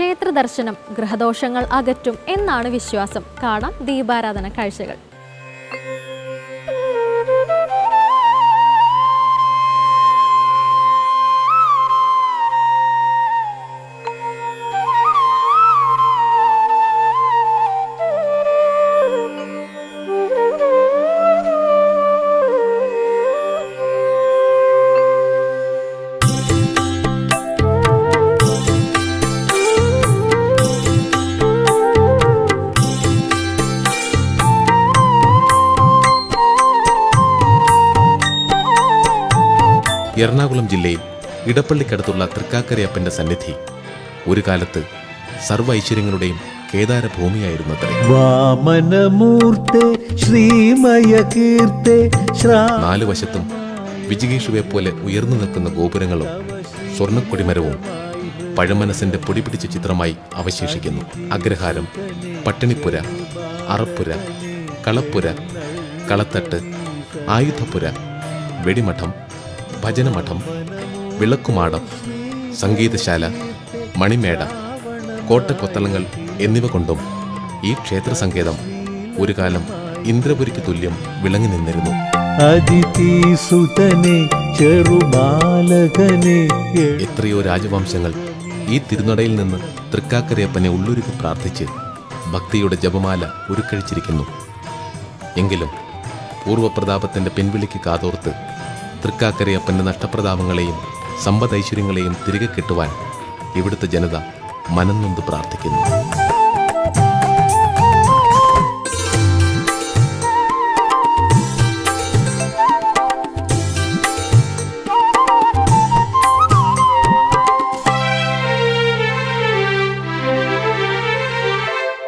ക്ഷേത്ര ദർശനം ഗൃഹദോഷങ്ങൾ അകറ്റും എന്നാണ് വിശ്വാസം. കാണാം ദീപാരാധന കാഴ്ചകൾ. എറണാകുളം ജില്ലയിൽ ഇടപ്പള്ളിക്കടുത്തുള്ള തൃക്കാക്കരയപ്പന്റെ സന്നിധി. ഒരു കാലത്ത് സർവ ഐശ്വര്യങ്ങളുടെയും കേദാര ഭൂമിയായിരുന്നത്രേ വാമനമൂർത്തെ ശ്രീമയ കീർത്തെ ശ്രാ നാലു വശത്തും വിജിഗീഷുവെ പോലെ ഉയർന്നു നിൽക്കുന്ന ഗോപുരങ്ങളും സ്വർണക്കൊടിമരവും പഴമനസിന്റെ പൊടിപിടിച്ച ചിത്രമായി അവശേഷിക്കുന്നു. അഗ്രഹാരം പട്ടിണിപ്പുര അറപ്പുര കളപ്പുര കളത്തട്ട് ആയുധപ്പുര വെടിമഠം ഭജനമഠം വിളക്കുമാടം സംഗീതശാല മണിമേട കോട്ടക്കൊത്തളങ്ങൾ എന്നിവ കൊണ്ടും ഈ ക്ഷേത്ര സങ്കേതം ഒരു കാലം ഇന്ദ്രപുരിക്ക് തുല്യം വിളങ്ങി നിന്നിരുന്നു. എത്രയോ രാജവംശങ്ങൾ ഈ തിരുനടയിൽ നിന്ന് തൃക്കാക്കരയപ്പനെ ഉള്ളൊരുക്കി പ്രാർത്ഥിച്ച് ഭക്തിയുടെ ജപമാല ഉരുക്കഴിച്ചിരിക്കുന്നു എങ്കിലും പൂർവപ്രതാപത്തിന്റെ പിൻവിളിക്ക് കാതോർത്ത് തൃക്കാക്കരയപ്പന്റെ നഷ്ടപ്രതാപങ്ങളെയും സമ്പദൈശ്വര്യങ്ങളെയും തിരികെ കിട്ടുവാൻ ഇവിടുത്തെ ജനത മനംനൊന്ത് പ്രാർത്ഥിക്കുന്നു.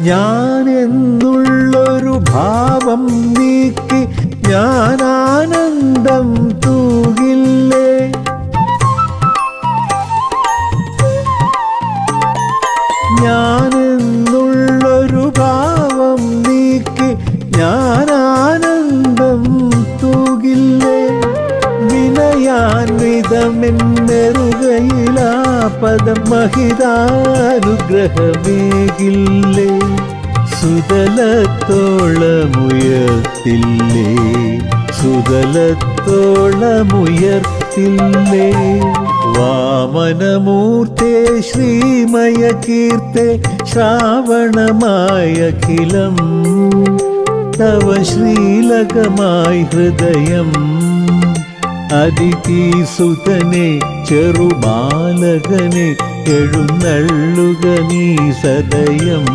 ഞാൻ എന്നുള്ളൊരു ഭാവം നീക്കി ഞാൻ ആനന്ദം തൂകില്ലേ? ഞാൻ എന്നുള്ളൊരു ഭാവം നീക്കി ഞാൻ ആനന്ദം തൂകില്ലേ? വിനയാൻവിതമെന്നെറുകയിലാ പദം മഹിതാനുഗ്രഹമേകില്ലേ? സുതലത്തോളമുയർത്തില്ലേ? സുതലത്തോളമുയർത്തില്ലേ? വാമനമൂർത്തെ ശ്രീമയ കീർത്തെ ശ്രാവണമായഖിലം തവ ശ്രീലകമായി ഹൃദയം. അതിഥിസുതനെ ചെറുബാലകനെ എഴുന്നള്ളുക നീ സദയം.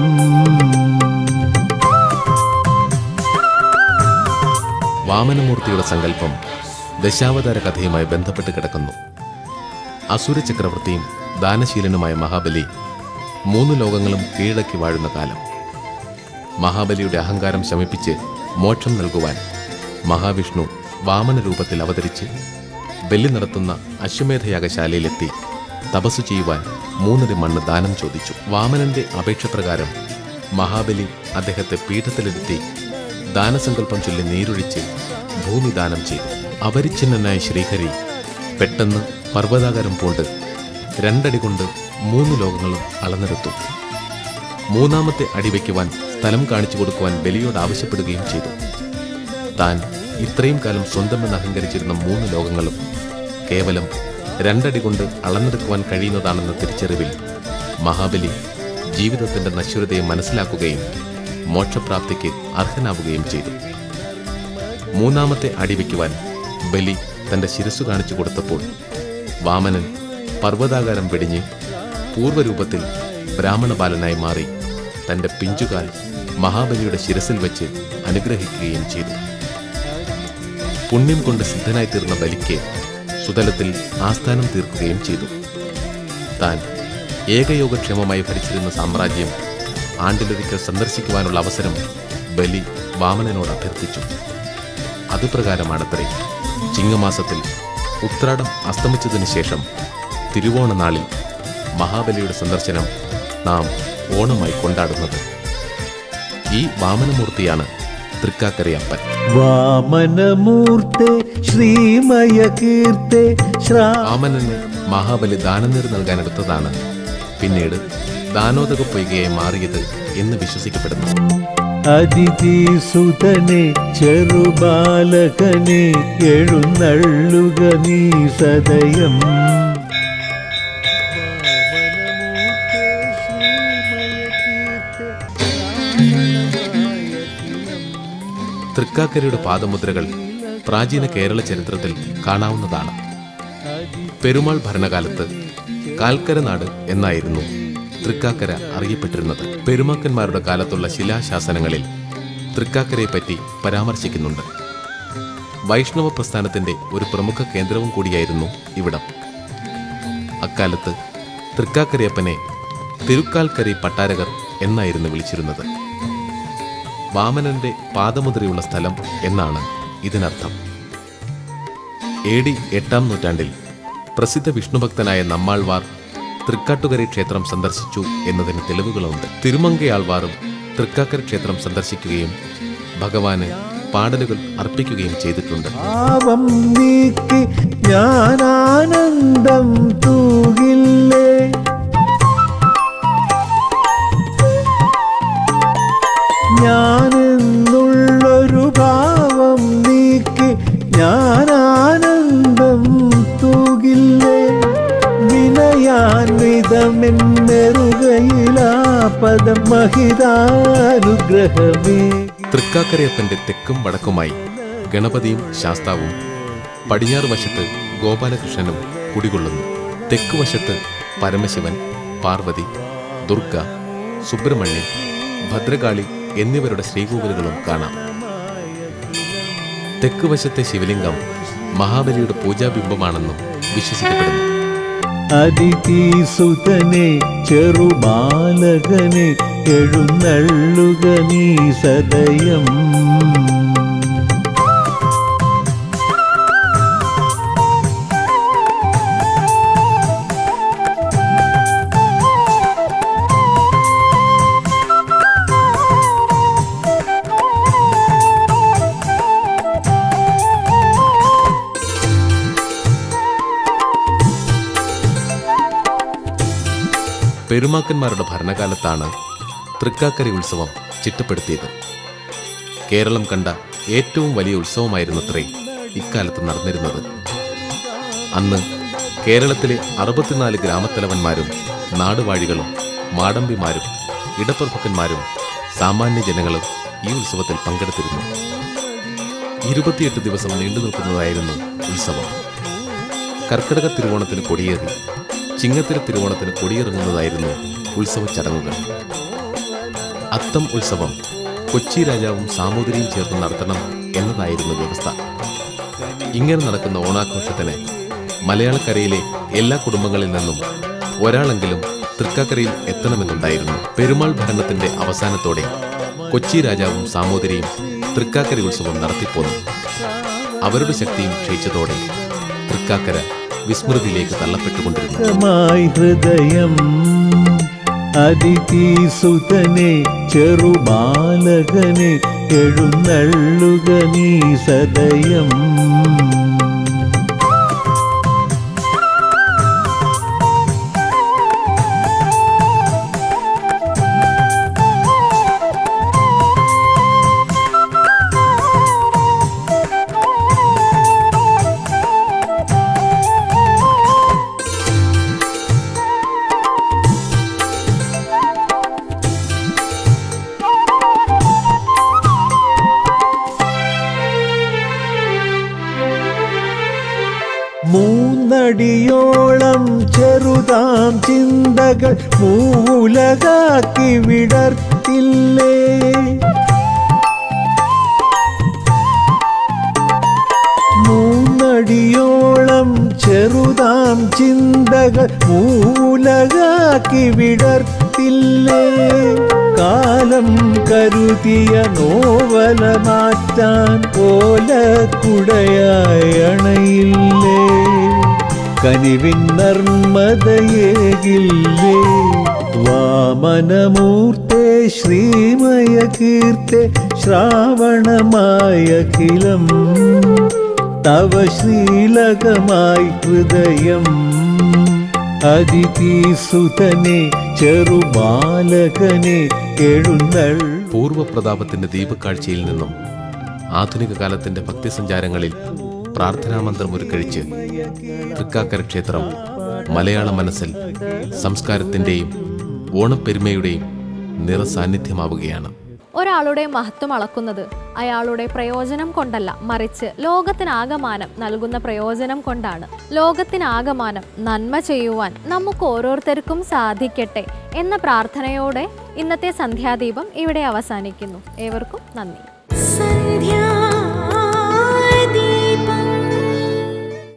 വാമനമൂർത്തിയുടെ സങ്കല്പം ദശാവതാര കഥയുമായി ബന്ധപ്പെട്ട് കിടക്കുന്നു. അസുര ചക്രവർത്തിയും ദാനശീലനുമായ മഹാബലി മൂന്ന് ലോകങ്ങളും കീഴടക്കി വാഴുന്ന കാലം. മഹാബലിയുടെ അഹങ്കാരം ശമിപ്പിച്ച് മോക്ഷം നൽകുവാൻ മഹാവിഷ്ണു വാമന രൂപത്തിൽ അവതരിച്ച് ബലി നടത്തുന്ന അശ്വമേധയാഗശാലയിലെത്തി തപസ്സു ചെയ്യുവാൻ മൂന്നര മണ്ണ് ദാനം ചോദിച്ചു. വാമനന്റെ അപേക്ഷ പ്രകാരം മഹാബലി അദ്ദേഹത്തെ പീഠത്തിലിരുത്തി ദാനസങ്കല്പം ചൊല്ലി നീരൊഴിച്ച് ഭൂമി ദാനം ചെയ്തു. അപരിച്ഛിന്നനായ ശ്രീഹരി പെട്ടെന്ന് പർവതാകാരം പോണ്ട് രണ്ടടി കൊണ്ട് മൂന്ന് ലോകങ്ങളും അളന്നെടുത്തു. മൂന്നാമത്തെ അടി വയ്ക്കുവാൻ സ്ഥലം കാണിച്ചു കൊടുക്കുവാൻ ബലിയോട് ആവശ്യപ്പെടുകയും ചെയ്തു. താൻ ഇത്രയും കാലം സ്വന്തമെന്ന് അഹങ്കരിച്ചിരുന്ന മൂന്ന് ലോകങ്ങളും കേവലം രണ്ടടി കൊണ്ട് അളന്നെടുക്കുവാൻ കഴിയുന്നതാണെന്ന തിരിച്ചറിവിൽ മഹാബലി ജീവിതത്തിന്റെ നശ്വരതയെ മനസ്സിലാക്കുകയും മോക്ഷപ്രാപ്തിക്ക് അർഹനാവുകയും ചെയ്തു. മൂന്നാമത്തെ അടി വയ്ക്കുവാൻ ബലി തന്റെ ശിരസ്സു കാണിച്ചു കൊടുത്തപ്പോൾ വാമനൻ പർവതാകാരം വെടിഞ്ഞ് പൂർവരൂപത്തിൽ ബ്രാഹ്മണ ബാലനായി മാറി തന്റെ പിഞ്ചുകാൽ മഹാബലിയുടെ ശിരസിൽ വെച്ച് അനുഗ്രഹിക്കുകയും ചെയ്തു. പുണ്യം കൊണ്ട് സിദ്ധനായി തീർന്ന ബലിക്ക് സുതലത്തിൽ ആസ്ഥാനം തീർക്കുകയും ചെയ്തു. താൻ ഏകയോഗക്ഷേമമായി ഭരിച്ചിരുന്ന സാമ്രാജ്യം ആണ്ടിലൊരിക്കൽ സന്ദർശിക്കുവാനുള്ള അവസരം ബലി വാമനനോട് അഭ്യർത്ഥിച്ചു. അതുപ്രകാരമാണത്രേ ചിങ്ങമാസത്തിൽ ഉത്രാടം അസ്തമിച്ചതിന് ശേഷം തിരുവോണ നാളിൽ മഹാബലിയുടെ സന്ദർശനം നാം ഓണമായി കൊണ്ടാടുന്നത്. ഈ വാമനമൂർത്തിയാണ് തൃക്കാക്കരയപ്പൻ. വാമനമൂർത്തെ ശ്രീമയ കീർത്തെ വാമനന് മഹാബലി ദാനനീർ നൽകാനെടുത്തതാണ്. പിന്നീട് ദാനോദക പൊയ്കയായി മാറിയത് എന്ന് വിശ്വസിക്കപ്പെടുന്നു. അതിഥി സുതനെ ചെറുബാലകനെ എഴുന്നള്ളുക നീ സദയം. തൃക്കാക്കരയുടെ പാദമുദ്രകൾ പ്രാചീന കേരള ചരിത്രത്തിൽ കാണാവുന്നതാണ്. പെരുമാൾ ഭരണകാലത്ത് കാൽക്കര നാട് എന്നായിരുന്നു. തൃക്കാക്കര അറിയപ്പെട്ടിരുന്നത്. പെരുമാക്കന്മാരുടെ കാലത്തുള്ള ശിലാശാസനങ്ങളിൽ തൃക്കാക്കരയെ പറ്റി പരാമർശിക്കുന്നുണ്ട്. വൈഷ്ണവ പ്രസ്ഥാനത്തിന്റെ ഒരു പ്രമുഖ കേന്ദ്രവും കൂടിയായിരുന്നു ഇവിടം. അക്കാലത്ത് തൃക്കാക്കരയപ്പനെ തിരുക്കാൽക്കരി പട്ടാരകർ എന്നായിരുന്നു വിളിച്ചിരുന്നത്. വാമനന്റെ പാദമുദ്രയുള്ള സ്ഥലം എന്നാണ് ഇതിനർത്ഥം. എ ഡി എട്ടാം നൂറ്റാണ്ടിൽ പ്രസിദ്ധ വിഷ്ണുഭക്തനായ നമ്മാൾവാർ തൃക്കാട്ടുകരി ക്ഷേത്രം സന്ദർശിച്ചു എന്നതിന് തെളിവുകളുണ്ട്. തിരുമങ്കയാൾവാറും തൃക്കാക്കര ക്ഷേത്രം സന്ദർശിക്കുകയും ഭഗവാന് പാടലുകൾ അർപ്പിക്കുകയും ചെയ്തിട്ടുണ്ട്. പാവം നീക്കി ഞാനാനന്ദം തൃക്കാക്കരയപ്പന്റെ തെക്കും വടക്കുമായി ഗണപതിയും ശാസ്താവും പടിഞ്ഞാറ് വശത്ത് ഗോപാലകൃഷ്ണനും കുടികൊള്ളുന്നു. തെക്ക് വശത്ത് പരമശിവൻ പാർവതി ദുർഗ സുബ്രഹ്മണ്യൻ ഭദ്രകാളി എന്നിവരുടെ ശ്രീകോവിലുകളും കാണാം. തെക്ക് വശത്തെ ശിവലിംഗം മഹാബലിയുടെ പൂജാബിംബമാണെന്നും വിശ്വസിക്കപ്പെടുന്നു. അതിഥി സുതനെ ചെറുബാലകനെ എഴുന്നള്ളുക നീ സദയം. പെരുമാക്കന്മാരുടെ ഭരണകാലത്താണ് തൃക്കാക്കര ഉത്സവം ചിട്ടപ്പെടുത്തിയത്. കേരളം കണ്ട ഏറ്റവും വലിയ ഉത്സവമായിരുന്നത്രേ ഇക്കാലത്ത് നടന്നിരുന്നത്. അന്ന് കേരളത്തിലെ അറുപത്തിനാല് ഗ്രാമത്തലവന്മാരും നാടുവാഴികളും മാടമ്പിമാരും ഇടപ്രഭുക്കന്മാരും സാമാന്യ ജനങ്ങളും ഈ ഉത്സവത്തിൽ പങ്കെടുത്തിരുന്നു. ഇരുപത്തിയെട്ട് ദിവസം നീണ്ടു നിൽക്കുന്നതായിരുന്നു ഉത്സവം. കർക്കിടക തിരുവോണത്തിന് കൊടിയേറി. ചിങ്ങത്തിര തിരുവോണത്തിന് കൊടിയിറങ്ങുന്നതായിരുന്നു ഉത്സവ ചടങ്ങുകൾ. അത്തം ഉത്സവം കൊച്ചി രാജാവും സാമൂതിരിയും ചേർന്ന് നടത്തണം എന്നതായിരുന്നു വ്യവസ്ഥ. ഇങ്ങനെ നടക്കുന്ന ഓണാഘോഷത്തിന് മലയാളക്കരയിലെ എല്ലാ കുടുംബങ്ങളിൽ നിന്നും ഒരാളെങ്കിലും തൃക്കാക്കരയിൽ എത്തണമെന്നുണ്ടായിരുന്നു. പെരുമാൾ ഭരണത്തിന്റെ അവസാനത്തോടെ കൊച്ചി രാജാവും സാമൂതിരിയും തൃക്കാക്കര ഉത്സവം നടത്തിപ്പോന്നു. അവരുടെ ശക്തിയും ക്ഷയിച്ചതോടെ തൃക്കാക്കര വിസ്മൃതിയിലേക്ക് തള്ളപ്പെട്ടുകൊണ്ടിരുന്നു. മായി ഹൃദയം അതിഥി സുതനെ ചെറുബാലകനെ എഴുന്നള്ളുക നീ സദയം. ചെറുതാം ചിന്തകൾ മൂലകാക്കി വിടർത്തില്ലേ? മൂന്നടിയോളം ചെറുതാം ചിന്തകൾ മൂലകാക്കി വിടർത്തില്ലേ? കാലം കരുതിയ നോവല മാറ്റാൻ പോലെ അണയില്ലേ കനിവിൻ നർമ്മദയേകില്ലേ വാമനമൂർത്തേ ശ്രീമയ കീർത്തെ ശ്രാവണമായ കിലം തവ ശ്രീലകമായി ഹൃദയം. അതിഥീസുതനെ ചെറുബാലകനെ എഴുന്നൾ പൂർവപ്രതാപത്തിന്റെ ദീപക്കാഴ്ചയിൽ നിന്നും ആധുനിക കാലത്തിന്റെ ഭക്തിസഞ്ചാരങ്ങളിൽ പ്രാർത്ഥനാമന്ത്രം ഉരുക്കഴിച്ച് തൃക്കാക്കര ക്ഷേത്രം മലയാള മനസ്സിൽ സംസ്കാരത്തിന്റെയും ഓണപ്പെരുമയുടെയും നിറസാന്നിധ്യമാവുകയാണ്. ഒരാളുടെ മഹത്വം അളക്കുന്നത് അയാളുടെ പ്രയോജനം കൊണ്ടല്ല മറിച്ച് ലോകത്തിനാകമാനം നൽകുന്ന പ്രയോജനം കൊണ്ടാണ്. ലോകത്തിനാകമാനം നന്മ ചെയ്യുവാൻ നമുക്ക് ഓരോരുത്തർക്കും സാധിക്കട്ടെ എന്ന പ്രാർത്ഥനയോടെ ഇന്നത്തെ സന്ധ്യാദീപം ഇവിടെ അവസാനിക്കുന്നു. ഏവർക്കും നന്ദി.